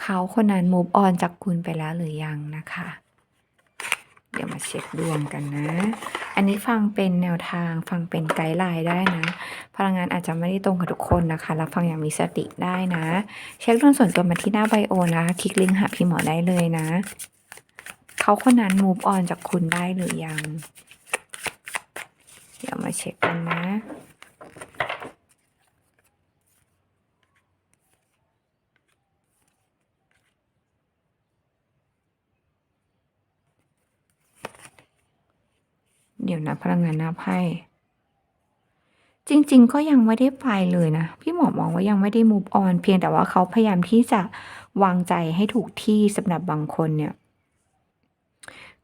เขาคนนั้น move on จากคุณไปแล้วหรือยังนะคะ เดี๋ยวมาเช็คดวงกันนะ อันนี้ฟังเป็นแนวทางฟังเป็นไกด์ไลน์ได้นะ พลังงานอาจจะไม่ได้ตรงกับทุกคนนะคะรับฟังอย่างมีสติได้นะ เช็คดวงส่วนตัวมาที่หน้าไบโอนะ คลิกลิงก์หาพี่หมอได้เลยนะ เขาคนนั้น move on จากคุณได้หรือยัง เดี๋ยวมาเช็คกันนะ เดี๋ยวนะพลังงานหน้าไพ่จริง ๆ ก็ยังไม่ได้ไปเลยนะ พี่หมอมองว่ายังไม่ได้ move on เพียงแต่ว่าเขาพยายามที่จะวางใจให้ถูกที่สำหรับบางคนเนี่ย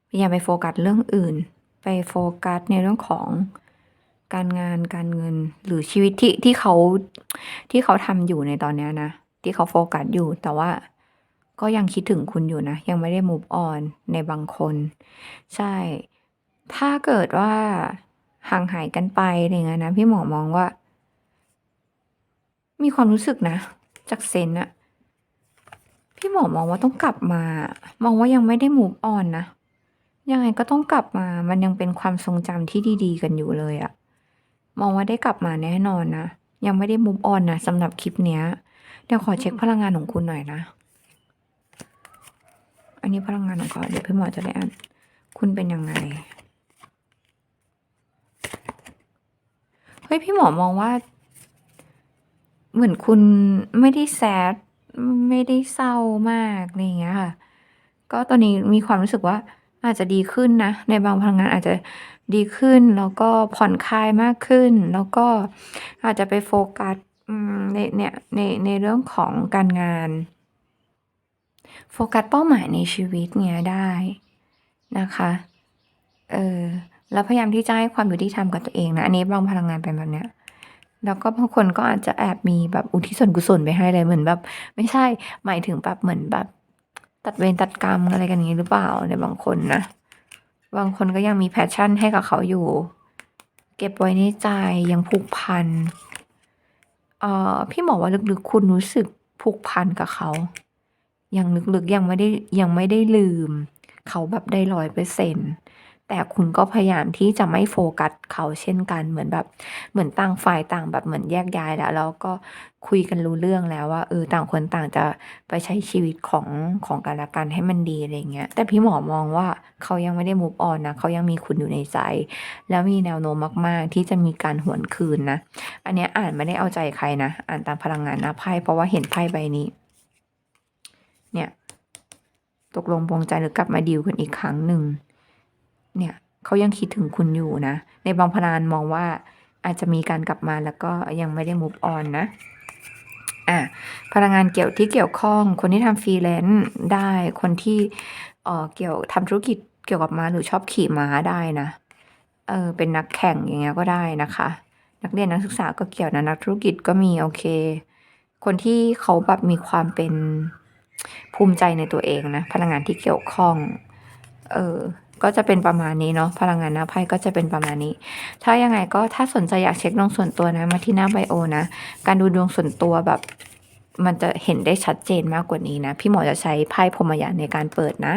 พยายามไปโฟกัสเรื่องอื่น ไปโฟกัสในเรื่องของการงานการเงินหรือชีวิตที่ที่เขาที่เขาทำอยู่ในตอนนี้นะ ที่เขาโฟกัสอยู่แต่ว่าก็ยังคิดถึงคุณอยู่นะ ยังไม่ได้ move on ในบางคน ใช่ ถ้าเกิดว่าห่างหายกันไปอะไรเงี้ยนะพี่หมอมองว่า มีความรู้สึกนะ จากเซนอะพี่หมอมองว่าต้องกลับมา มองว่ายังไม่ได้ move on นะยังไงก็ต้องกลับมา มันยังเป็นความทรงจำที่ดี ๆ กันอยู่เลยอะมองว่าได้กลับมาแน่นอนนะยังไม่ได้ move on นะสำหรับคลิปเนี้ยเดี๋ยวขอเช็คพลังงานของคุณหน่อยนะ อันนี้พลังงานของเขาเดี๋ยวพี่หมอจะได้อ่านคุณเป็นยังไง ฮ้ยพี่หมอมองว่า เหมือนคุณไม่ได้แซดไม่ได้เศร้ามากอะไรอย่างเงี้ยค่ะ ก็ตอนนี้มีความรู้สึกว่าอาจจะดีขึ้นนะ ในบางพลังงานอาจจะดีขึ้น แล้วก็ผ่อนคลายมากขึ้น แล้วก็อาจจะไปโฟกัสในเนี่ยในในเรื่องของการงาน โฟกัสเป้าหมายในชีวิตเนี้ยได้นะคะ เออ แล้วพยายามที่จะให้ความยุติธรรมกับตัวเองนะ อันนี้บางพลังงานเป็นแบบเนี้ย แล้วก็บางคนก็อาจจะแอบมีแบบอุทิศส่วนกุศลไปให้เลยเหมือนแบบ ไม่ใช่หมายถึงแบบเหมือนแบบ ตัดเวรตัดกรรมอะไรกันอย่างนี้หรือเปล่าในบางคนนะ บางคนก็ยังมีแพชชั่นให้กับเขาอยู่ เก็บไว้ในใจยังผูกพันเอ่อพี่หมอว่าลึกๆคุณรู้สึกผูกพันกับเขา ยังลึกๆยังไม่ได้ยังไม่ได้ลืม เขาแบบได้ร้อยเปอร์เซ็นต์ แต่คุณก็พยายามที่จะไม่โฟกัสเขาเช่นกันเหมือนแบบ เหมือนต่างฝ่ายต่างแบบเหมือนแยกย้ายแล้วแล้วก็คุยกันรู้เรื่องแล้วว่าเออต่างคนต่างจะไปใช้ชีวิตของของกันและกันให้มันดีอะไรเงี้ยแต่พี่หมอมองว่าเขายังไม่ได้ move on นะเขายังมีคุณอยู่ในใจ แล้วมีแนวโน้มมาก ๆ ที่จะมีการหวนคืนนะ อันนี้อ่านไม่ได้เอาใจใครนะ อ่านตามพลังงานน้าไพ่เพราะว่าเห็นไพ่ใบนี้ เนี่ย ตกลงปรงใจหรือกลับมาดีลกันอีกครั้งหนึ่ง เนี่ยเขายังคิดถึงคุณอยู่นะ ในบางพลานมองว่าอาจจะมีการกลับมาแล้วก็ยังไม่ได้ move on นะอะพลังงานเกี่ยวที่เกี่ยวข้อง คนที่ทำฟรีแลนซ์ได้คนที่เอ่อเกี่ยวทำธุรกิจเกี่ยวกับม้าหรือชอบขี่ม้าได้นะเออเป็นนักแข่งอย่างเงี้ยก็ได้นะคะ นักเรียนนักศึกษาก็เกี่ยวนะนักธุรกิจก็มีโอเค คนที่เขาแบบมีความเป็นภูมิใจในตัวเองนะ พลังงานที่เกี่ยวข้อง เออ ก็จะเป็นประมาณนี้เนาะพลังงานหน้าไพ่ก็จะเป็นประมาณนี้ ถ้ายังไงก็ถ้าสนใจอยากเช็คดวงส่วนตัวนะมาที่หน้าไบโอนะ การดูดวงส่วนตัวแบบมันจะเห็นได้ชัดเจนมากกว่านี้นะ พี่หมอจะใช้ไพ่พรมยานในการเปิดนะ